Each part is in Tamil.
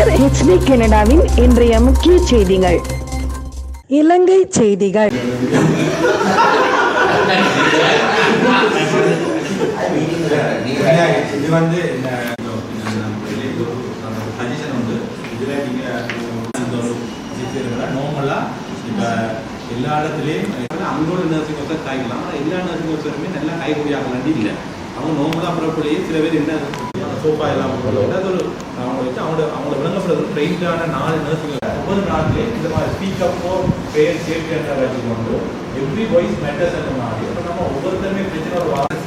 கலைஞர் ஹெச்டி கனடாவின் இன்றைய முக்கிய செய்திகள். இலங்கை செய்திகள். இது எல்லா இடத்துலையும் அவங்களோட நர்சிங் ஒர்க்கர் காய்க்கலாம் எல்லா நர்சிங் ஒர்க்கருமே நல்லா காய்கறியாகலாண்டி இல்லை அவங்க நார்மலாக பிறப்புலேயே சில பேர் என்ன சோஃபா எல்லாம் அது ஒரு அவங்க வச்சு அவங்களோட அவங்கள விளங்கப்படுறது ட்ரெயின்டான நாலு நர்சிங் ஒவ்வொரு நாட்டிலே இந்த மாதிரி ஸ்பீக்கப்போ பேர் சேஃப்டி என்ற வச்சுக்கொண்டு எவ்ரி வாய்ஸ் மேட்டர்ஸ் அந்த மாதிரி. அப்போ நம்ம ஒவ்வொருத்தருமே பிரச்சனை ஒரு வாரம்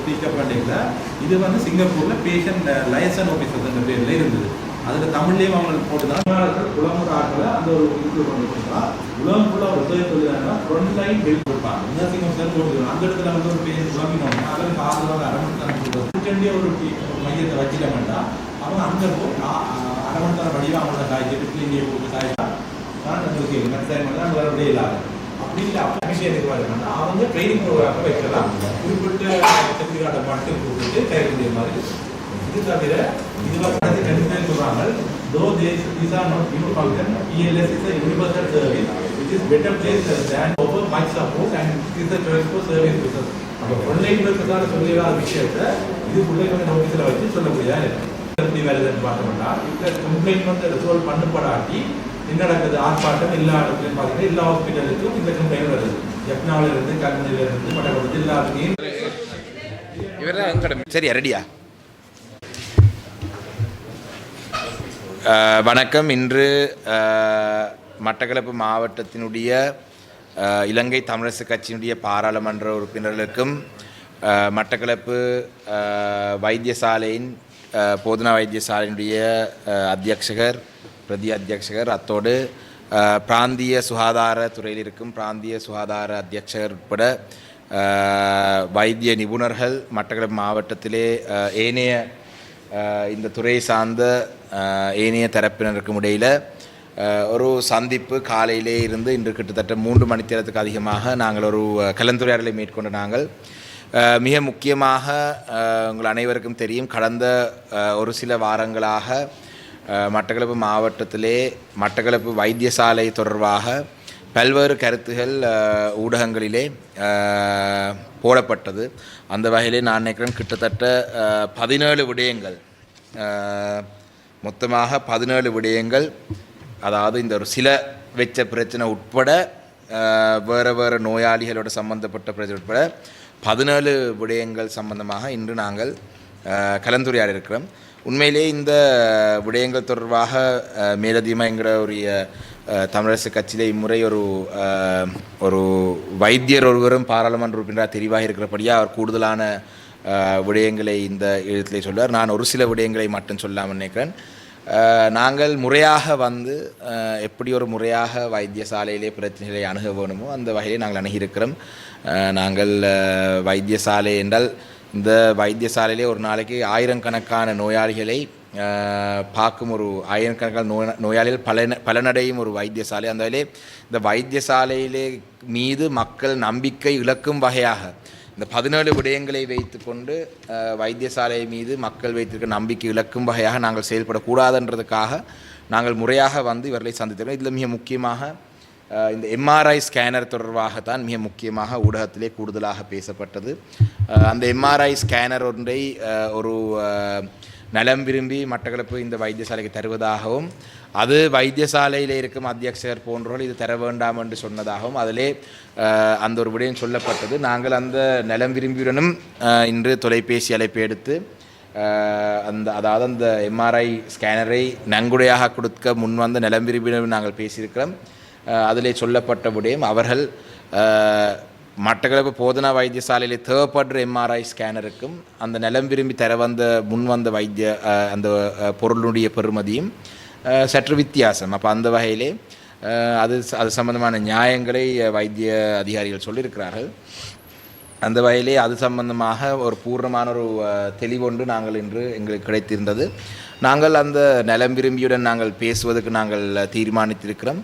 ஸ்பீக்கப் பண்ணிக்கல. இது வந்து சிங்கப்பூர்ல பேஷண்ட் லைசன் ஆஃபீஸர்ன்ற பேர்ல இருந்தது. அதுக்கு தமிழ்லேயும் அவங்களுக்கு போட்டுதான். உலகம் ஆட்டில் அந்த ஒரு இது கொண்டு போனா உலகம் ஃபுல்லாக ஒரு தொழில் தொழிலாக ஃப்ரண்ட் லைன் பில் கொடுப்பாங்க. நர்சிங் ஆஃபீஸர் போட்டுக்கணும் அந்த இடத்துல வந்து ஒரு பேஷண்ட் குழம்பினோம் அதில் காதுலாம் அரமணத்தான் கொடுக்குறது ஒரு டி- ஒரு மையத்தை வச்சிட்டோம்னா அவங்க அங்கே போய் அரமணத்தான வடிவம் அவங்களோட காய்ச்சி கிளினியை போட்டு காய்ச்சா நான் உங்களுக்கு மெட்டைன் பண்ணால் வேறு வழி இல்லாத. அப்படி இல்லை அப்படி விஷயம் எதுக்கு வரணும்னா அவங்க ட்ரைனிங் ப்ரோக்ராம் வைக்கலாம் குறிப்பிட்ட சர்டிஃபிகேட்டை மட்டும் கொடுத்துட்டு கைக்கூடிய மாதிரி இது தவிர இது வந்து கண்டிப்பாக சொல்றாங்க though these is are not new function ELS is a universal service which is better place than over much support and it is a choice for அப்போ பிள்ளைங்களுக்காக சொல்லிடாத விஷயத்தை இது பிள்ளைங்க நோக்கத்தில் வச்சு சொல்லக்கூடிய எப்படி வருதுன்னு பார்த்தோம்னா இந்த கம்ப்ளைண்ட் வந்து ரிசோல்வ் பண்ணப்படாட்டி என்ன நடக்குது ஆர்ப்பாட்டம் எல்லா இடத்துலையும் பார்த்தீங்கன்னா எல்லா ஹாஸ்பிட்டலுக்கும் இந்த கம்ப்ளைண்ட் வருது. ஜப்னாவில இருந்து கல்முனையில இருந்து மட்டக்களப்பு எல்லாத்துலேயும் இவரெல்லாம் எங்கட சரி ரெடியா வணக்கம். இன்று மட்டக்களப்பு மாவட்டத்தினுடைய இலங்கை தமிழரசு கட்சியினுடைய பாராளுமன்ற உறுப்பினர்களுக்கும் மட்டக்களப்பு வைத்தியசாலையின் போதனா வைத்தியசாலையினுடைய அத்தியட்சகர் பிரதி அத்தியட்சகர் அத்தோடு பிராந்திய சுகாதார துறையில் இருக்கும் பிராந்திய சுகாதார அத்தியட்சகர் உட்பட வைத்திய நிபுணர்கள் மட்டக்களப்பு மாவட்டத்திலே ஏனைய இந்த துறை சார்ந்த ஏனைய தரப்பினருக்கும் இடையில் ஒரு சந்திப்பு காலையிலே இருந்து இன்று கிட்டத்தட்ட மூன்று மணித்தேரத்துக்கு அதிகமாக நாங்கள் ஒரு கலந்துரையாடலை மேற்கொண்ட நாங்கள். மிக முக்கியமாக உங்கள் அனைவருக்கும் தெரியும் கடந்த ஒரு சில வாரங்களாக மட்டக்களப்பு மாவட்டத்திலே மட்டக்களப்பு வைத்தியசாலை தொடர்பாக பல்வேறு கருத்துகள் ஊடகங்களிலே போடப்பட்டது. அந்த வகையிலே நான் நினைக்கிறேன் கிட்டத்தட்ட பதினேழு விடயங்கள் மொத்தமாக பதினேழு விடயங்கள் அதாவது இந்த ஒரு சில வெச்ச பிரச்சனை உட்பட வேறு வேறு நோயாளிகளோட சம்பந்தப்பட்ட பிரச்சனை உட்பட பதினேழு விடயங்கள் சம்பந்தமாக இன்று நாங்கள் கலந்துரையாட இருக்கிறோம். உண்மையிலே இந்த விடயங்கள் தொடர்பாக மேலதிகமாக எங்களுடைய ஒரு தமிழரசு கட்சியில் இம்முறை ஒரு ஒரு வைத்தியர் ஒருவரும் பாராளுமன்ற உறுப்பினராக தெரிவாக இருக்கிறபடியாக அவர் கூடுதலான விடயங்களை இந்த எழுத்திலே சொல்வார் நான் ஒரு சில விடயங்களை மட்டும் சொல்லாமல் நினைக்கிறேன் நாங்கள் முறையாக வந்து எப்படி ஒரு முறையாக வைத்தியசாலையிலே பிரச்சனைகளை அணுக வேணுமோ அந்த வகையிலே நாங்கள் அணுகியிருக்கிறோம் நாங்கள் வைத்தியசாலை என்றால் இந்த வைத்தியசாலையிலே ஒரு நாளைக்கு ஆயிரக்கணக்கான நோயாளிகளை பார்க்கும் ஒரு ஆயிரக்கணக்கான நோய் நோயாளிகள் பலன பலனடையும் ஒரு வைத்தியசாலை அந்த வகையிலே இந்த வைத்தியசாலையிலே மீது மக்கள் நம்பிக்கை இழக்கும் வகையாக இந்த பதினேழு விடயங்களை வைத்துக்கொண்டு கொண்டு வைத்தியசாலை மீது மக்கள் வைத்திருக்க நம்பிக்கை இழக்கும் வகையாக நாங்கள் செயல்படக்கூடாதுன்றதுக்காக நாங்கள் முறையாக வந்து இவர்களை சந்தித்திருக்கோம் இதில் மிக முக்கியமாக இந்த எம்ஆர்ஐ ஸ்கேனர் தொடர்பாகத்தான் மிக முக்கியமாக ஊடகத்திலே கூடுதலாக பேசப்பட்டது அந்த எம்ஆர்ஐ ஸ்கேனர் ஒன்றை ஒரு நலம் விரும்பி மட்டக்களப்பு இந்த வைத்தியசாலைக்கு தருவதாகவும் அது வைத்தியசாலையில் இருக்கும் அத்தியட்சகர் போன்றவர்கள் இது தர வேண்டாம் என்று சொன்னதாகவும் அதிலே அந்த ஒரு விடயம் சொல்லப்பட்டது. நாங்கள் அந்த நலம் விரும்பியுடனும் இன்று தொலைபேசி அழைப்பு எடுத்து அந்த அதாவது அந்த எம்ஆர்ஐ ஸ்கேனரை நன்கொடையாக கொடுக்க முன்வந்த நலம் விரும்பியுடன் நாங்கள் பேசியிருக்கிறோம். அதிலே சொல்லப்பட்ட விடயம் அவர்கள் மட்டக்களப்பு போதனா வைத்தியசாலையில் தேவைப்படுற எம்ஆர்ஐ ஸ்கேனருக்கும் அந்த நிலம் விரும்பி தர வந்த முன் வந்த வைத்திய அந்த பொருளுடைய பெறுமதியும் சற்று வித்தியாசம். அப்போ அந்த வகையிலே அது அது சம்பந்தமான நியாயங்களை வைத்திய அதிகாரிகள் சொல்லியிருக்கிறார்கள். அந்த வகையிலே அது சம்பந்தமாக ஒரு பூர்ணமான ஒரு தெளிவொன்று நாங்கள் இன்று எங்களுக்கு கிடைத்திருந்தது. நாங்கள் அந்த நிலம் விரும்பியுடன் நாங்கள் பேசுவதற்கு நாங்கள் தீர்மானித்திருக்கிறோம்.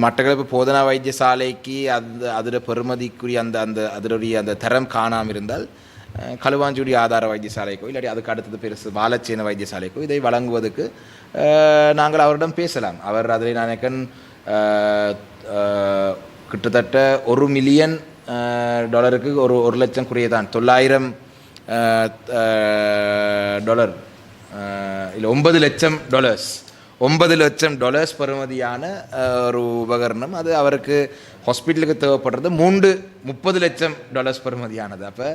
மட்டக்களப்பு போதனா வைத்தியசாலைக்கு அந்த அதில் பெருமதிக்குரிய அந்த அந்த அதனுடைய அந்த தரம் காணாமல் இருந்தால் அஹ், களுவாஞ்சுடி ஆதார வைத்தியசாலைக்கோ இல்லாட்டி அதுக்கு அடுத்தது பெருசு பாலச்சேன வைத்தியசாலைக்கோ இதை வழங்குவதற்கு நாங்கள் அவரிடம் பேசலாம் அவர் அதில் நினைக்கன் கிட்டத்தட்ட ஒரு மில்லியன் டாலருக்கு ஒரு ஒரு லட்சம் குறைய தான் தொள்ளாயிரம் டாலர் இல்லை ஒன்பது லட்சம் டாலர்ஸ் ஒன்பது லட்சம் டாலர்ஸ் பருமதியான ஒரு உபகரணம். அது அவருக்கு ஹாஸ்பிட்டலுக்கு தேவைப்படுறது மூன்று முப்பது லட்சம் டாலர்ஸ் பெறுமதியானது அப்போ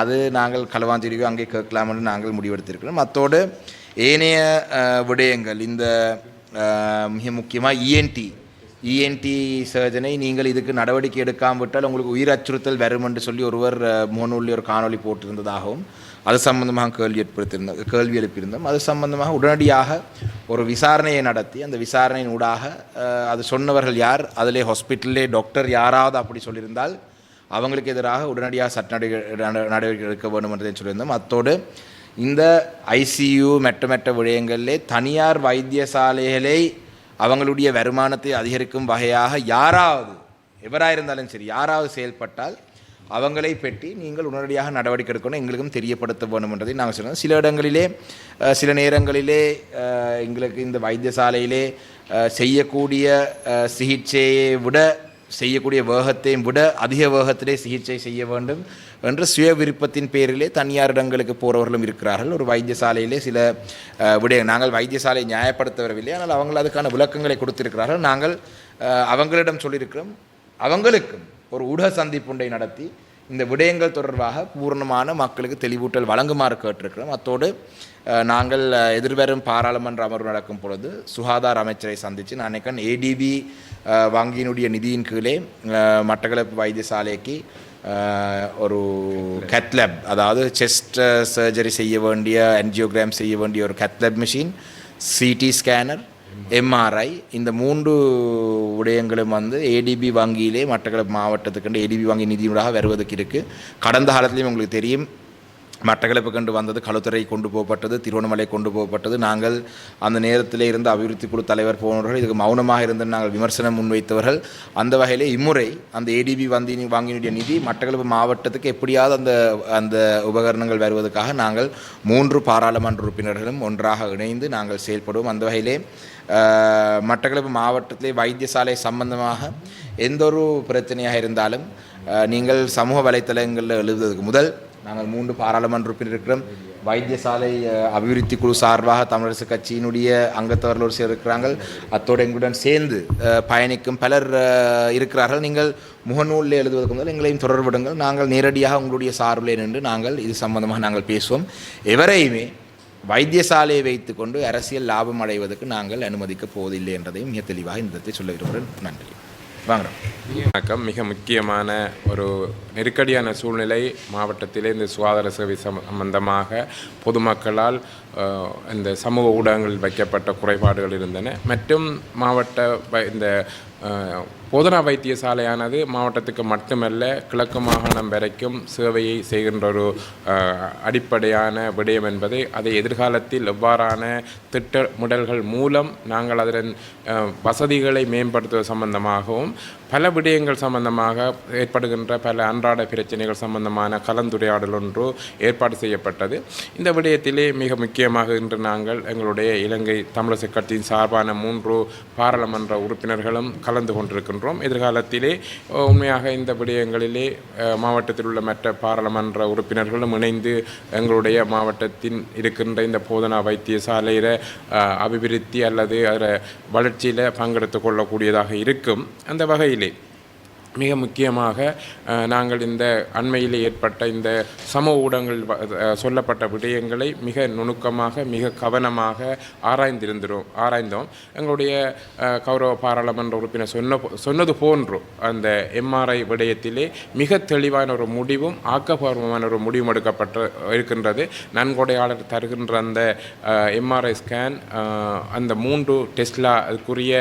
அது நாங்கள் களவாஞ்சிரிவு அங்கே கேட்கலாம்னு நாங்கள் முடிவெடுத்திருக்கிறோம். அத்தோடு ஏனைய விடயங்கள் இந்த மிக முக்கியமாக இஎன்டி இஎன்டி சர்ஜனை நீங்கள் இதுக்கு நடவடிக்கை எடுக்காமல் விட்டால் உங்களுக்கு உயிர் அச்சுறுத்தல் வரும் என்று சொல்லி ஒருவர் அஹ், முகநூலில் ஒரு காணொளி போட்டிருந்ததாகவும் அது சம்பந்தமாக கேள்வி ஏற்படுத்தியிருந்தோம் கேள்வி எழுப்பியிருந்தோம். அது சம்பந்தமாக உடனடியாக ஒரு விசாரணையை நடத்தி அந்த விசாரணையின் ஊடாக அது சொன்னவர்கள் யார் அதிலே ஹாஸ்பிட்டல்லே டாக்டர் யாராவது அப்படி சொல்லியிருந்தால் அவங்களுக்கு எதிராக உடனடியாக சட்ட நடவடிக்கை நட- நடவடிக்கை எடுக்க வேண்டும் என்றதை சொல்லியிருந்தோம். அத்தோடு இந்த ஐசியு மெட்ட மெட்ட விடயங்களிலே தனியார் வைத்தியசாலைகளை அவங்களுடைய வருமானத்தை அதிகரிக்கும் வகையாக யாராவது எவராக இருந்தாலும் சரி யாராவது செயல்பட்டால் அவங்களை பெட்டி நீங்கள் உடனடியாக நடவடிக்கை எடுக்கணும் எங்களுக்கும் தெரியப்படுத்த வேண்டும் என்றதை நாங்கள் சொல்லணும் சில இடங்களிலே சில நேரங்களிலே எங்களுக்கு இந்த வைத்தியசாலையிலே செய்யக்கூடிய சிகிச்சையை விட செய்யக்கூடிய வேகத்தையும் விட அதிக வேகத்திலே சிகிச்சை செய்ய வேண்டும் என்று சுய விருப்பத்தின் பேரிலே தனியார் இடங்களுக்கு போகிறவர்களும் இருக்கிறார்கள். ஒரு வைத்தியசாலையிலே சில அஹ், விடய நாங்கள் வைத்தியசாலையை நியாயப்படுத்த வரவில்லை. ஆனால் அவங்கள் அதுக்கான விளக்கங்களை கொடுத்திருக்கிறார்கள். நாங்கள் அவங்களிடம் சொல்லியிருக்கிறோம். அவங்களுக்கும் ஒரு ஊடக சந்திப்புண்டை நடத்தி இந்த விடயங்கள் தொடர்பாக பூர்ணமான மக்களுக்கு தெளிவூட்டல் வழங்குமாறு கேட்டிருக்கிறோம். அத்தோடு நாங்கள் எதிர்வரும் பாராளுமன்ற அமர்வு நடக்கும் பொழுது சுகாதார அமைச்சரை சந்தித்து நான் நினைக்கிறேன் ஏடிபி வங்கியினுடைய நிதியின் கீழே மட்டக்களப்பு வைத்தியசாலைக்கு ஒரு கத்லப் அதாவது செஸ்ட் சர்ஜரி செய்ய வேண்டிய என்ஜியோகிராம் செய்ய வேண்டிய ஒரு cath lab machine CT scanner MRI இந்த மூன்று விடயங்களும் வந்து ஏடிபி வங்கியிலே மட்டக்களப்பு மாவட்டத்துக்கு ஏடிபி வங்கி நிதியூடாக வருவதற்கு இருக்குது கடந்த காலத்துலேயும் உங்களுக்கு தெரியும் மட்டக்களப்பு கண்டு வந்தது களுத்துறை கொண்டு போகப்பட்டது திருவண்ணாமலை கொண்டு போகப்பட்டது. நாங்கள் அந்த நேரத்தில் இருந்த அபிவிருத்தி குழு தலைவர் போனவர்கள் இதுக்கு மௌனமாக இருந்து நாங்கள் விமர்சனம் முன்வைத்தவர்கள். அந்த வகையிலே இம்முறை அந்த ஏடிபி வந்தி வாங்கினுடைய நிதி மட்டக்களப்பு மாவட்டத்துக்கு எப்படியாவது அந்த அந்த உபகரணங்கள் வருவதற்காக நாங்கள் மூன்று பாராளுமன்ற உறுப்பினர்களும் ஒன்றாக இணைந்து நாங்கள் செயல்படுவோம். அந்த வகையிலே மட்டக்களப்பு மாவட்டத்திலே வைத்தியசாலை சம்பந்தமாக எந்த ஒரு பிரச்சனையாக இருந்தாலும் நீங்கள் சமூக வலைத்தளங்களில் எழுதுவதற்கு முதல் நாங்கள் மூன்று பாராளுமன்ற உறுப்பினர் இருக்கிறோம். வைத்தியசாலை அபிவிருத்தி குழு சார்பாக தமிழரசு கட்சியினுடைய அங்கத்தவர்கள் ஒரு சிலர் இருக்கிறார்கள் அத்தோடு எங்களுடன் சேர்ந்து பயணிக்கும் பலர் இருக்கிறார்கள். நீங்கள் முகநூலில் எழுதுவதற்கு முதல் எங்களையும் தொடர்புடுங்கள் நாங்கள் நேரடியாக உங்களுடைய சார்பில் நின்று நாங்கள் இது சம்பந்தமாக நாங்கள் பேசுவோம். எவரையுமே வைத்தியசாலையை வைத்துக்கொண்டு அரசியல் லாபம் அடைவதற்கு நாங்கள் அனுமதிக்கப் போவதில்லை என்றதையும் மிக தெளிவாக இந்த இடத்தில் சொல்ல விரும்புகிறேன். நன்றி. வாங்குறோம். வணக்கம். மிக முக்கியமான ஒரு நெருக்கடியான சூழ்நிலை மாவட்டத்திலே இந்த சுகாதார சேவை சம்பந்தமாக பொதுமக்களால் இந்த சமூக ஊடகங்களில் வைக்கப்பட்ட குறைபாடுகள் இருந்தன. மற்றும் மாவட்ட வ- இந்த போதனா வைத்தியசாலையானது மாவட்டத்துக்கு மட்டுமல்ல கிழக்கு மாகாணம் வரைக்கும் சேவையை செய்கின்ற ஒரு அடிப்படையான விடயம் என்பதை அதை எதிர்காலத்தில் எவ்வாறான திட்டமிடல்கள் மூலம் நாங்கள் அதன் வசதிகளை மேம்படுத்துவது சம்பந்தமாகவும் பல விடயங்கள் சம்பந்தமாக ஏற்படுகின்ற பல அன்றாட பிரச்சனைகள் சம்பந்தமான கலந்துரையாடல் ஒன்று ஏற்பாடு செய்யப்பட்டது. இந்த விடயத்திலே மிக முக்கியமாக இன்று நாங்கள் எங்களுடைய இலங்கை தமிழரசு கட்சியின் சார்பான மூன்று பாராளுமன்ற உறுப்பினர்களும் கலந்து கொண்டிருக்கின்றோம். எதிர்காலத்திலே உண்மையாக இந்த விடயங்களிலே மாவட்டத்தில் உள்ள மற்ற பாராளுமன்ற உறுப்பினர்களும் இணைந்து எங்களுடைய மாவட்டத்தின் இருக்கின்ற இந்த போதனா வைத்தியசாலையில் அபிவிருத்தி அல்லது அதில் வளர்ச்சியில் பங்கெடுத்து கொள்ளக்கூடியதாக இருக்கும். அந்த வகையிலே மிக முக்கியமாக நாங்கள் இந்த அண்மையில் ஏற்பட்ட இந்த சமூக ஊடகங்கள் சொல்லப்பட்ட விடயங்களை மிக நுணுக்கமாக மிக கவனமாக ஆராய்ந்திருந்தோம் ஆராய்ந்தோம். எங்களுடைய கௌரவ பாராளுமன்ற உறுப்பினர் சொன்ன சொன்னது போன்று அந்த எம்ஆர்ஐ விடயத்திலே மிக தெளிவான ஒரு முடிவும் ஆக்கப்பூர்வமான ஒரு முடிவும் எடுக்கப்பட்டு இருக்கின்றது. நன்கொடையாளர் தருகின்ற அந்த எம்ஆர்ஐ ஸ்கேன் அந்த மூன்று டெஸ்லா அதுக்குரிய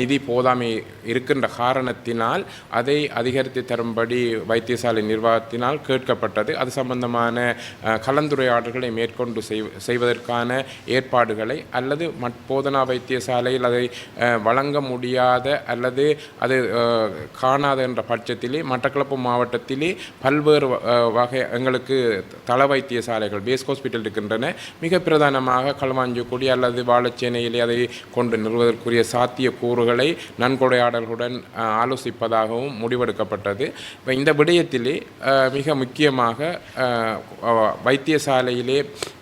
நிதி போதாமை இருக்கின்ற காரணத்தினால் அது அதை அதிகரித்து தரும்படி வைத்தியசாலை நிர்வாகத்தினால் கேட்கப்பட்டது. அது சம்பந்தமான கலந்துரையாடல்களை மேற்கொண்டு செய்- செய்வதற்கான ஏற்பாடுகளை அல்லது மட் போதனா வைத்தியசாலையில் அதை வழங்க முடியாத அல்லது அது காணாத என்ற பட்சத்திலே மட்டக்களப்பு மாவட்டத்திலே பல்வேறு வகை எங்களுக்கு தள வைத்தியசாலைகள் பேஸ் ஹாஸ்பிட்டல் இருக்கின்றன. மிக பிரதானமாக களுவாஞ்சிக்குடி அல்லது வாழச்சேனையிலே அதை கொண்டு நிறுவதற்குரிய சாத்திய கூறுகளை நன்கொடையாடல்களுடன் ஆலோசிப்பதாகவும் ஆலோசிப்பதாகவும் முடிவெடுக்கப்பட்டது. இப்போ இந்த விடயத்திலே மிக முக்கியமாக வைத்தியசாலையிலே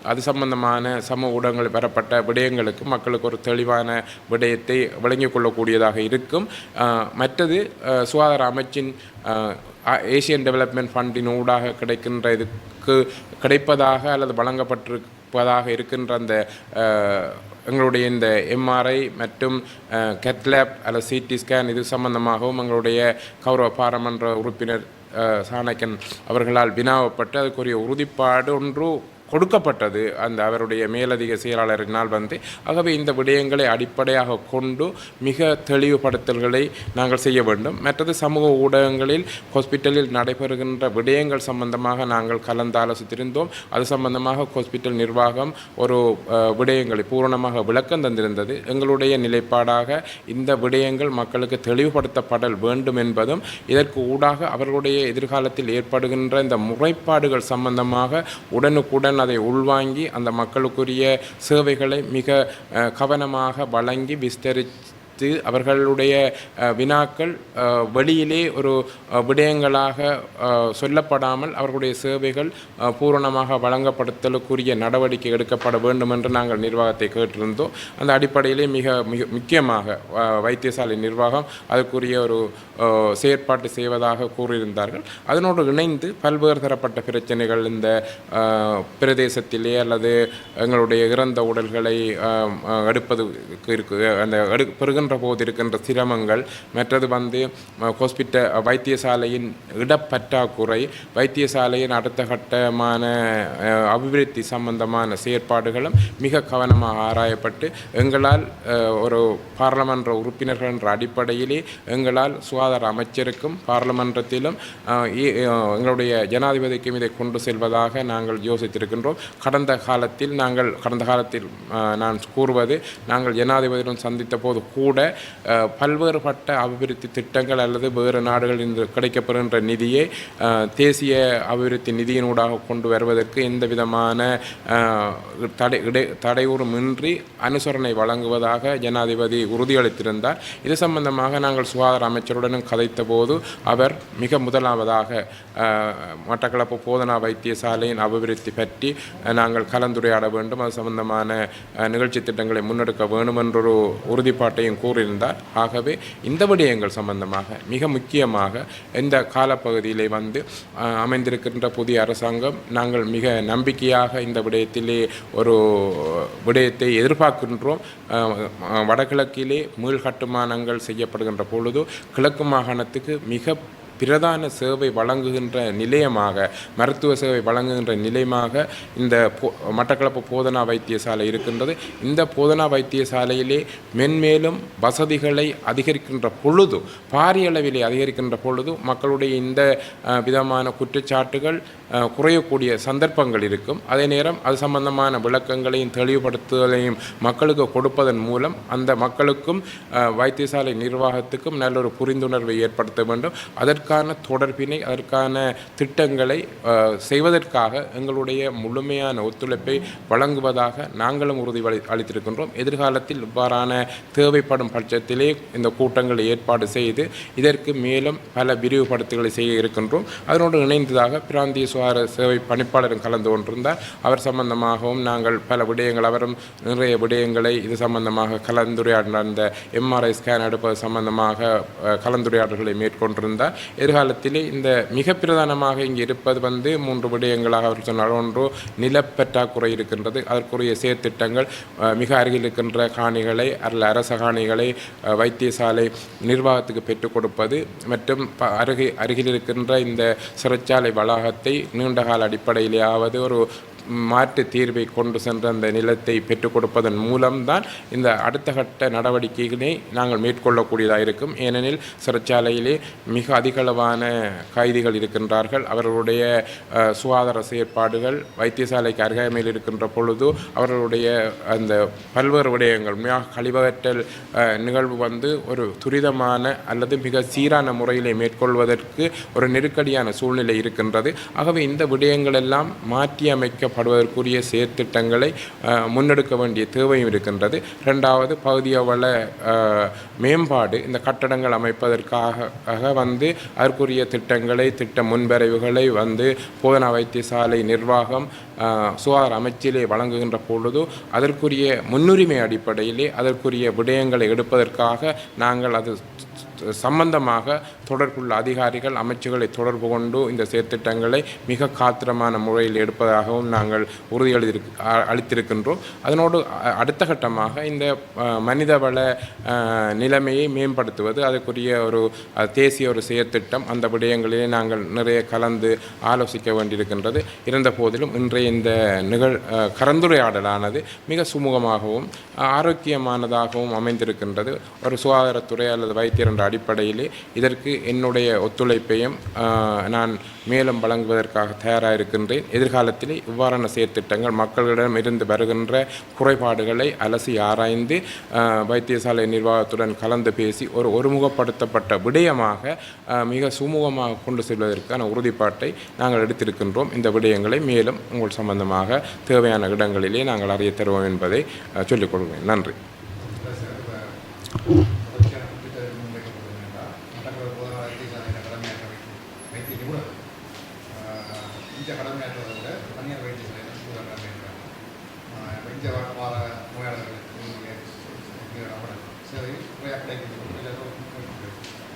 அது சம்பந்தமான சமூக ஊடகங்கள் பெறப்பட்ட விடயங்களுக்கு மக்களுக்கு ஒரு தெளிவான விடயத்தை விளங்கிக் கொள்ளக்கூடியதாக இருக்கும். மற்றது சுகாதார அமைச்சின் ஏசியன் டெவலப்மெண்ட் ஃபண்டின் ஊடாக கிடைக்கின்ற இதுக்கு கிடைப்பதாக அல்லது இருப்பதாக இருக்கின்ற அந்த எங்களுடைய இந்த எம்ஆர்ஐ மற்றும் கெத்லேப் அல்லது சிடி ஸ்கேன் இது சம்பந்தமாகவும் எங்களுடைய கௌரவ பாராளுமன்ற உறுப்பினர் சாணக்கன் அவர்களால் வினாவப்பட்டு அதுக்குரிய உறுதிப்பாடு ஒன்று கொடுக்கப்பட்டது. அந்த அவருடைய மேலதிக செயலாளரினால் வந்து ஆகவே இந்த விடயங்களை அடிப்படையாக கொண்டு மிக தெளிவுபடுத்தல்களை நாங்கள் செய்ய வேண்டும். மற்றது சமூக ஊடகங்களில் ஹாஸ்பிட்டலில் நடைபெறுகின்ற விடயங்கள் சம்பந்தமாக நாங்கள் கலந்தாலோசித்திருந்தோம். அது சம்பந்தமாக ஹாஸ்பிட்டல் நிர்வாகம் ஒரு விடயங்களை பூரணமாக விளக்கம் தந்திருந்தது. எங்களுடைய நிலைப்பாடாக இந்த விடயங்கள் மக்களுக்கு தெளிவுபடுத்தப்படல் வேண்டும் என்பதும் இதற்கு ஊடாக அவர்களுடைய எதிர்காலத்தில் ஏற்படுகின்ற இந்த முறைப்பாடுகள் சம்பந்தமாக உடனுக்குடன் அதை உள்வாங்கி அந்த மக்களுக்குரிய சேவைகளை மிக கவனமாக வழங்கி விஸ்தரித்து அவர்களுடைய வினாக்கள் வெளியிலே ஒரு விடயங்களாக சொல்லப்படாமல் அவர்களுடைய சேவைகள் பூரணமாக வழங்கப்படுத்தலுக்குரிய நடவடிக்கை எடுக்கப்பட வேண்டும் என்று நாங்கள் நிர்வாகத்தை கேட்டிருந்தோம். அந்த அடிப்படையிலே மிக மிக முக்கியமாக வைத்தியசாலை நிர்வாகம் அதற்குரிய ஒரு செயற்பாட்டு செய்வதாக கூறியிருந்தார்கள். அதனோடு இணைந்து பல்வேறு தரப்பட்ட பிரச்சனைகள் இந்த பிரதேசத்திலே அல்லது எங்களுடைய இறந்த உடல்களை அஹ், எடுப்பதுக்கு இருக்கு அந்த எடு பெறுகின்ற போது இருக்கின்ற சிரமங்கள் மற்றது வந்து ஹாஸ்பிட்டல் வைத்தியசாலையின் இடப்பற்றாக்குறை வைத்தியசாலையின் அடுத்த கட்டமான அபிவிருத்தி சம்பந்தமான செயற்பாடுகளும் மிக கவனமாக ஆராயப்பட்டு எங்களால் ஒரு பாராளுமன்ற உறுப்பினர்கள் என்ற அடிப்படையிலே எங்களால் சுகாதார அமைச்சருக்கும் பாராளுமன்றத்திலும் எங்களுடைய ஜனாதிபதிக்கும் இதை கொண்டு செல்வதாக நாங்கள் யோசித்திருக்கின்றோம். கடந்த காலத்தில் நாங்கள் கடந்த காலத்தில் நான் கூறுவது நாங்கள் ஜனாதிபதியுடன் சந்தித்த போது கூட கூட பல்வேறுபட்ட அபிவிருத்தி திட்டங்கள் அல்லது வேறு நாடுகளில் கிடைக்கப்படுகின்ற நிதியை தேசிய அபிவிருத்தி நிதியினூடாக கொண்டு வருவதற்கு எந்த விதமான தடை இடை தடையுறுமின்றி அனுசரணை வழங்குவதாக ஜனாதிபதி உறுதியளித்திருந்தார். இது சம்பந்தமாக நாங்கள் சுகாதார அமைச்சருடனும் கதைத்த போது அவர் மிக முதலாவதாக மட்டக்களப்பு போதனா வைத்தியசாலையின் அபிவிருத்தி பற்றி நாங்கள் கலந்துரையாட வேண்டும். அது சம்பந்தமான நிகழ்ச்சி திட்டங்களை முன்னெடுக்க வேண்டும் என்றொரு உறுதிப்பாட்டையும் கூறியிருந்தார். ஆகவே இந்த விடயங்கள் சம்பந்தமாக மிக முக்கியமாக இந்த காலப்பகுதியிலே வந்து அமைந்திருக்கின்ற புதிய அரசாங்கம் நாங்கள் மிக நம்பிக்கையாக இந்த விடயத்திலே ஒரு விடயத்தை எதிர்பார்க்கின்றோம். வடகிழக்கிலே மீள்கட்டுமானங்கள் செய்யப்படுகின்ற பொழுது கிழக்கு மாகாணத்துக்கு மிக பிரதான சேவை வழங்குகின்ற நிலையமாக மருத்துவ சேவை வழங்குகின்ற நிலையமாக இந்த போ மட்டக்களப்பு போதனா வைத்தியசாலை இருக்கின்றது. இந்த போதனா வைத்தியசாலையிலே மென்மேலும் வசதிகளை அதிகரிக்கின்ற பொழுது பாரிய அளவிலே அதிகரிக்கின்ற பொழுது மக்களுடைய இந்த விதமான குற்றச்சாட்டுகள் குறையக்கூடிய சந்தர்ப்பங்கள் இருக்கும். அதே நேரம் அது சம்பந்தமான விளக்கங்களையும் தெளிவுபடுத்துதலையும் மக்களுக்கு கொடுப்பதன் மூலம் அந்த மக்களுக்கும் வைத்தியசாலை நிர்வாகத்துக்கும் நல்ல ஒரு புரிந்துணர்வை ஏற்படுத்த வேண்டும். அதற்கான தொடர்பினை அதற்கான திட்டங்களை செய்வதற்காக எங்களுடைய முழுமையான ஒத்துழைப்பை வழங்குவதாக நாங்களும் உறுதி அளித்திருக்கின்றோம். எதிர்காலத்தில் இவ்வாறான தேவைப்படும் பட்சத்திலே இந்த கூட்டங்களை ஏற்பாடு செய்து இதற்கு மேலும் பல விரிவுபடுத்துகளை செய்ய இருக்கின்றோம். அதனோடு இணைந்ததாக பிராந்திய சுகாதார சேவை பணிப்பாளரும் கலந்து கொண்டிருந்தார் அவர் சம்பந்தமாகவும் நாங்கள் பல விடயங்கள் அவரும் நிறைய விடயங்களை இது சம்பந்தமாக கலந்துரையாடின அந்த எம்ஆர்ஐ ஸ்கேன் எடுப்பது சம்பந்தமாக கலந்துரையாடல்களை மேற்கொண்டிருந்தார் எதிர்காலத்திலே இந்த மிக பிரதானமாக இங்கே இருப்பது வந்து மூன்று விடயங்களாக அவர் சொன்னார். ஒன்று நிலப்பற்றாக்குறை இருக்கின்றது. அதற்குரிய செயற்திட்டங்கள் மிக அருகில் இருக்கின்ற காணிகளை அல்ல அரச காணிகளை வைத்தியசாலை நிர்வாகத்துக்கு பெற்றுக் கொடுப்பது மற்றும் ப- அருகே அருகில் இருக்கின்ற இந்த சிறைச்சாலை வளாகத்தை நீண்ட கால அடிப்படையிலேயாவது ஒரு மாற்று தீர்வை கொண்டு சென்ற அந்த நிலத்தை பெற்றுக் கொடுப்பதன் மூலம்தான் இந்த அடுத்த கட்ட நடவடிக்கைகளை நாங்கள் மேற்கொள்ளக்கூடியதாக இருக்கும். ஏனெனில் சிறைச்சாலையிலே மிக அதிகளவான கைதிகள் இருக்கின்றார்கள். அவர்களுடைய சுகாதார செயற்பாடுகள் வைத்தியசாலைக்கு அருகாமையில் இருக்கின்ற பொழுது அவர்களுடைய அந்த பல்வேறு விடயங்கள் மிக கழிவகற்றல் நிகழ்வு வந்து ஒரு துரிதமான அல்லது மிக சீரான முறையிலே மேற்கொள்வதற்கு ஒரு நெருக்கடியான சூழ்நிலை இருக்கின்றது. ஆகவே இந்த விடயங்கள் எல்லாம் மாற்றியமைக்கப்படுவதற்குரிய செயற்திட்டங்களை முன்னெடுக்க வேண்டிய தேவையும் இருக்கின்றது. ரெண்டாவது பகுதிய வள மேம்பாடு இந்த கட்டடங்கள் அமைப்பதற்காக வந்து அதற்குரிய திட்டங்களை திட்ட முன்வரைவுகளை வந்து போதனா வைத்தியசாலை நிர்வாகம் சுகாதார அமைச்சிலே வழங்குகின்ற பொழுது அதற்குரிய முன்னுரிமை அடிப்படையிலே அதற்குரிய விடயங்களை எடுப்பதற்காக நாங்கள் அது சம்பந்தமாக தொடர்புள்ள அதிகாரிகள் அமைச்சுகளை தொடர்பு கொண்டு இந்த செயற்திட்டங்களை மிக காத்திரமான முறையில் எடுப்பதாகவும் நாங்கள் உறுதியளித்திருக் அளித்திருக்கின்றோம். அதனோடு அடுத்த கட்டமாக இந்த மனிதவள நிலைமையை மேம்படுத்துவது அதற்குரிய ஒரு தேசிய ஒரு செயற்திட்டம் அந்த விடயங்களிலே நாங்கள் நிறைய கலந்து ஆலோசிக்க வேண்டியிருக்கின்றது. இருந்த போதிலும் இன்றைய இந்த நிகழ் கலந்துரையாடலானது மிக சுமூகமாகவும் ஆரோக்கியமானதாகவும் அமைந்திருக்கின்றது. ஒரு சுகாதாரத்துறை அல்லது வைத்தியர் என்ற அடிப்படையிலே இதற்கு என்னுடைய ஒத்துழைப்பையும் நான் மேலும் வழங்குவதற்காக தயாராக இருக்கின்றேன் எதிர்காலத்திலே இவ்வாறான செயற்திட்டங்கள் மக்களிடம் இருந்து வருகின்ற குறைபாடுகளை அலசி ஆராய்ந்து வைத்தியசாலை நிர்வாகத்துடன் கலந்து பேசி ஒரு ஒருமுகப்படுத்தப்பட்ட விடயமாக மிக சுமூகமாக கொண்டு செல்வதற்கான உறுதிப்பாட்டை நாங்கள் எடுத்திருக்கின்றோம். இந்த விடயங்களை மேலும் உங்கள் சம்பந்தமாக தேவையான இடங்களிலே நாங்கள் அறிய தருவோம் என்பதை சொல்லிக் கொள்கிறேன். நன்றி தொடர்ச்சியான குற்றச்சாட்டு முன்வைக்கப்படுகின்றன மட்டக்களப்பு போதனா வைத்தியசாலையில் கடமையாற்ற வைத்து வைத்திய நிபுணர் ஆஹ், இந்த கடமையாற்றுவதை விட தனியார் வைத்தியசாலையில் கூடுதல் கடமையாற்றாங்க வைத்திய வார நோயாளர்களுக்கு இங்கே அவரோட சேவை முறையாக கிடைக்கிறது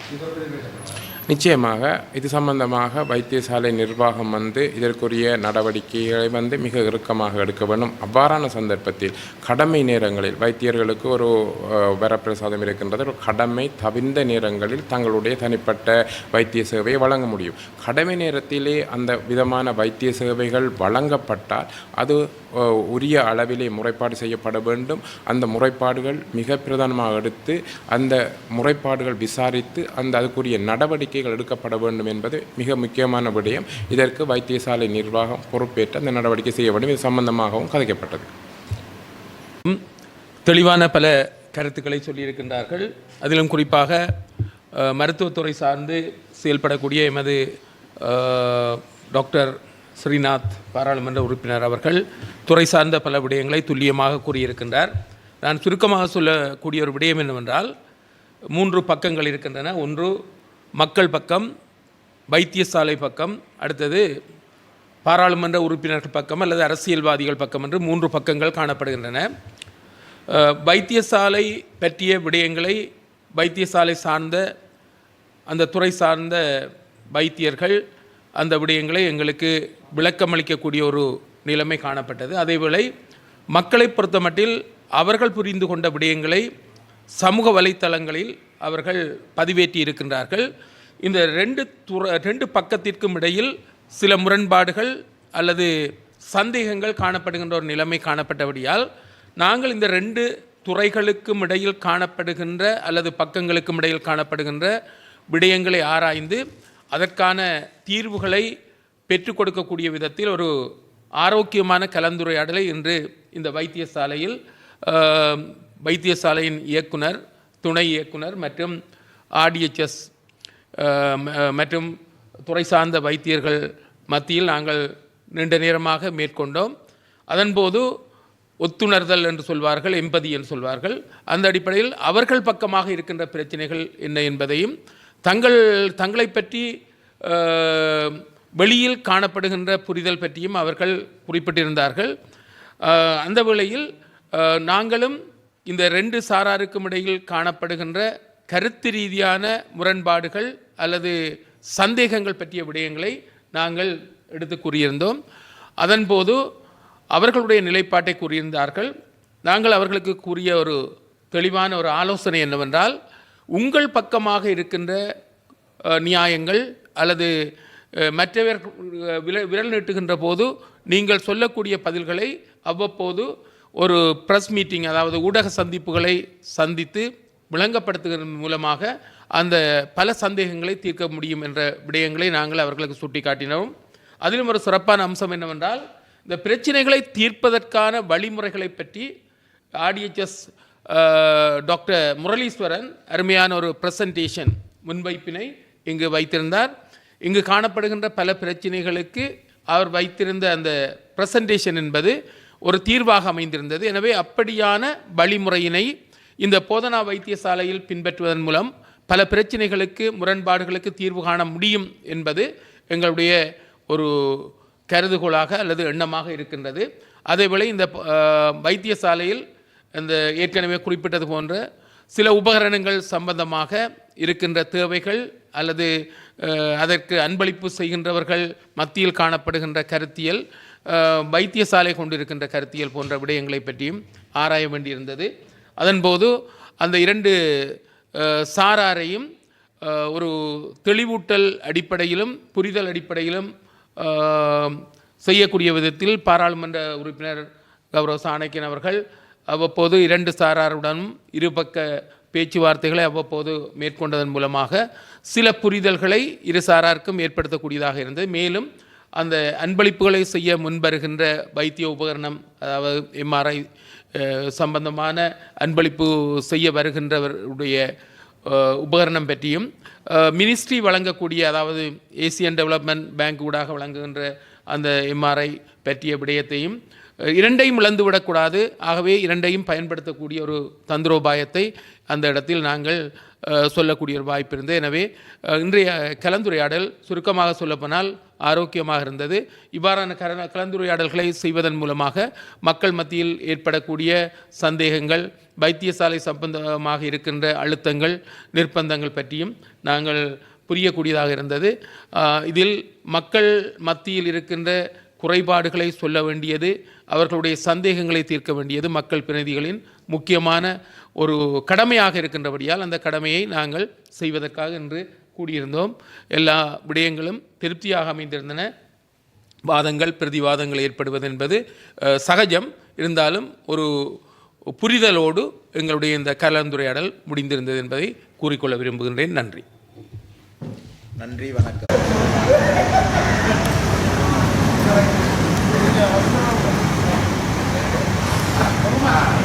இது தொடர்பில் பேசப்படுறாங்க நிச்சயமாக இது சம்பந்தமாக வைத்தியசாலை நிர்வாகம் வந்து இதற்குரிய நடவடிக்கைகளை வந்து மிக இறுக்கமாக எடுக்க வேண்டும். அவ்வாறான சந்தர்ப்பத்தில் கடமை நேரங்களில் வைத்தியர்களுக்கு ஒரு வரப்பிரசாதம் இருக்கின்றது. ஒரு கடமை தவிர்ந்த நேரங்களில் தங்களுடைய தனிப்பட்ட வைத்திய சேவையை வழங்க முடியும். கடமை நேரத்திலே அந்த விதமான வைத்திய சேவைகள் வழங்கப்பட்டால் அது உரிய அளவிலே முறைப்பாடு செய்யப்பட வேண்டும். அந்த முறைப்பாடுகள் மிக பிரதானமாக எடுத்து அந்த முறைப்பாடுகள் விசாரித்து அந்த அதுக்குரிய நடவடிக்கை நடவடிக்கைகள் எடுக்கப்பட வேண்டும் என்பது மிக முக்கியமான விடயம். இதற்கு வைத்தியசாலை நிர்வாகம் பொறுப்பேற்று அந்த நடவடிக்கை செய்ய வேண்டும். இது சம்பந்தமாகவும் கதைக்கப்பட்டது. தெளிவான பல கருத்துக்களை சொல்லியிருக்கின்றார்கள். அதிலும் குறிப்பாக மருத்துவத்துறை சார்ந்து செயல்படக்கூடிய எமது டாக்டர் ஸ்ரீநாத் பாராளுமன்ற உறுப்பினர் அவர்கள் துறை சார்ந்த பல விடயங்களை துல்லியமாக கூறியிருக்கின்றார். நான் சுருக்கமாக சொல்லக்கூடிய ஒரு விடயம் என்னவென்றால் மூன்று பக்கங்கள் இருக்கின்றன. ஒன்று மக்கள் பக்கம் வைத்தியசாலை பக்கம் அடுத்தது பாராளுமன்ற உறுப்பினர்கள் பக்கம் அல்லது அரசியல்வாதிகள் பக்கம் என்று மூன்று பக்கங்கள் காணப்படுகின்றன. வைத்தியசாலை பற்றிய விடயங்களை வைத்தியசாலை சார்ந்த அந்த துறை சார்ந்த வைத்தியர்கள் அந்த விடயங்களை எங்களுக்கு விளக்கமளிக்கக்கூடிய ஒரு நிலைமை காணப்பட்டது. அதேவேளை மக்களை பொறுத்தமட்டில் அவர்கள் புரிந்து கொண்ட விடயங்களை சமூக வலைத்தளங்களில் அவர்கள் பதிவேற்றி இருக்கின்றார்கள். இந்த ரெண்டு துற ரெண்டு பக்கத்திற்கும் இடையில் சில முரண்பாடுகள் அல்லது சந்தேகங்கள் காணப்படுகின்ற ஒரு நிலைமை காணப்பட்டபடியால் நாங்கள் இந்த ரெண்டு துறைகளுக்கும் இடையில் காணப்படுகின்ற அல்லது பக்கங்களுக்கும் இடையில் காணப்படுகின்ற விடயங்களை ஆராய்ந்து அதற்கான தீர்வுகளை பெற்றுக் கொடுக்கக்கூடிய விதத்தில் ஒரு ஆரோக்கியமான கலந்துரையாடலை இன்று இந்த வைத்தியசாலையில் வைத்தியசாலையின் இயக்குனர் துணை இயக்குனர் மற்றும் ஆர்டிஎச்எஸ் மற்றும் துறை சார்ந்த வைத்தியர்கள் மத்தியில் நாங்கள் நீண்ட நேரமாக மேற்கொண்டோம். அதன்போது ஒத்துணர்தல் என்று சொல்வார்கள் எம்பதி என்று சொல்வார்கள். அந்த அடிப்படையில் அவர்கள் பக்கமாக இருக்கின்ற பிரச்சனைகள் என்ன என்பதையும் தங்கள் தங்களை பற்றி வெளியில் காணப்படுகின்ற புரிதல் பற்றியும் அவர்கள் குறிப்பிட்டிருந்தார்கள். அந்த வேளையில் நாங்களும் இந்த ரெண்டு சாராருக்கும் இடையில் காணப்படுகின்ற கருத்து ரீதியான முரண்பாடுகள் அல்லது சந்தேகங்கள் பற்றிய விடயங்களை நாங்கள் எடுத்து கூறியிருந்தோம். அதன்போது அவர்களுடைய நிலைப்பாட்டை கூறியிருந்தார்கள். நாங்கள் அவர்களுக்கு கூறிய ஒரு தெளிவான ஒரு ஆலோசனை என்னவென்றால் உங்கள் பக்கமாக இருக்கின்ற நியாயங்கள் அல்லது மற்றவர்கள் மற்றவர் விரல் நீட்டுகின்ற போது நீங்கள் சொல்லக்கூடிய பதில்களை அவ்வப்போது ஒரு ப்ரெஸ் மீட்டிங் அதாவது ஊடக சந்திப்புகளை சந்தித்து விளங்கப்படுத்துவதன் மூலமாக அந்த பல சந்தேகங்களை தீர்க்க முடியும் என்ற விடயங்களை நாங்கள் அவர்களுக்கு சுட்டிக்காட்டினோம். அதிலும் ஒரு சிறப்பான அம்சம் என்னவென்றால் இந்த பிரச்சனைகளை தீர்ப்பதற்கான வழிமுறைகளை பற்றி ஆர்டிஹெச்எஸ் டாக்டர் முரளீஸ்வரன் அருமையான ஒரு ப்ரெசன்டேஷன் முன்வைப்பினை இங்கு வைத்திருந்தார். இங்கு காணப்படுகின்ற பல பிரச்சனைகளுக்கு அவர் வைத்திருந்த அந்த ப்ரெசன்டேஷன் என்பது ஒரு தீர்வாக அமைந்திருந்தது. எனவே அப்படியான வழிமுறையினை இந்த போதனா வைத்தியசாலையில் பின்பற்றுவதன் மூலம் பல பிரச்சனைகளுக்கு முரண்பாடுகளுக்கு தீர்வு காண முடியும் என்பது எங்களுடைய ஒரு கருதுகோளாக அல்லது எண்ணமாக இருக்கின்றது. அதேவேளை இந்த வைத்தியசாலையில் இந்த ஏற்கனவே குறிப்பிட்டது போன்ற சில உபகரணங்கள் சம்பந்தமாக இருக்கின்ற தேவைகள் அல்லது அதற்கு அன்பளிப்பு செய்கின்றவர்கள் மத்தியில் காணப்படுகின்ற கருத்தியல் வைத்தியசாலை கொண்டிருக்கின்ற கருத்தியல் போன்ற விடயங்களை பற்றியும் ஆராய வேண்டியிருந்தது. அதன்போது அந்த இரண்டு சாராரையும் ஒரு தெளிவூட்டல் அடிப்படையிலும் புரிதல் அடிப்படையிலும் செய்யக்கூடிய விதத்தில் பாராளுமன்ற உறுப்பினர் கௌரவ சாணக்கியன் அவர்கள் அவ்வப்போது இரண்டு சாராருடனும் இருபக்க பேச்சுவார்த்தைகளை அவ்வப்போது மேற்கொண்டதன் மூலமாக சில புரிதல்களை இரு சாராருக்கும் ஏற்படுத்தக்கூடியதாக இருந்தது. மேலும் அந்த அன்பளிப்புகளை செய்ய முன்வருகின்ற வைத்திய உபகரணம் அதாவது எம்ஆர்ஐ சம்பந்தமான அன்பளிப்பு செய்ய வருகின்றவருடைய உபகரணம் பற்றியும் மினிஸ்ட்ரி வழங்கக்கூடிய அதாவது ஏசியன் டெவலப்மெண்ட் பேங்க் ஊடாக வழங்குகின்ற அந்த எம்ஆர்ஐ பற்றிய விடயத்தையும் இரண்டையும் இரண்டையும் இழந்துவிடக்கூடாது ஆகவே இரண்டையும் பயன்படுத்தக்கூடிய ஒரு தந்திரோபாயத்தை அந்த இடத்தில் நாங்கள் சொல்லக்கூடிய ஒரு வாய்ப்பு இருந்தது. எனவே இன்றைய கலந்துரையாடல் சுருக்கமாக சொல்லப்போனால் ஆரோக்கியமாக இருந்தது. இவ்வாறான கல கலந்துரையாடல்களை செய்வதன் மூலமாக மக்கள் மத்தியில் ஏற்படக்கூடிய சந்தேகங்கள் வைத்தியசாலை சம்பந்தமாக இருக்கின்ற அழுத்தங்கள் நிர்பந்தங்கள் பற்றியும் நாங்கள் புரியக்கூடியதாக இருந்தது. இதில் மக்கள் மத்தியில் இருக்கின்ற குறைபாடுகளை சொல்ல வேண்டியது அவர்களுடைய சந்தேகங்களை தீர்க்க வேண்டியது மக்கள் பிரதிநிதிகளின் முக்கியமான ஒரு கடமையாக இருக்கின்றபடியால் அந்த கடமையை நாங்கள் செய்வதற்காக இன்று கூடியிருந்தோம். எல்லா விடயங்களும் திருப்தியாக அமைந்திருந்தன. வாதங்கள் பிரதிவாதங்கள் ஏற்படுவது என்பது சகஜம். இருந்தாலும் ஒரு புரிதலோடு எங்களுடைய இந்த கலந்துரையாடல் முடிந்திருந்தது என்பதை கூறிக்கொள்ள விரும்புகின்றேன். நன்றி. நன்றி வணக்கம். Thank you.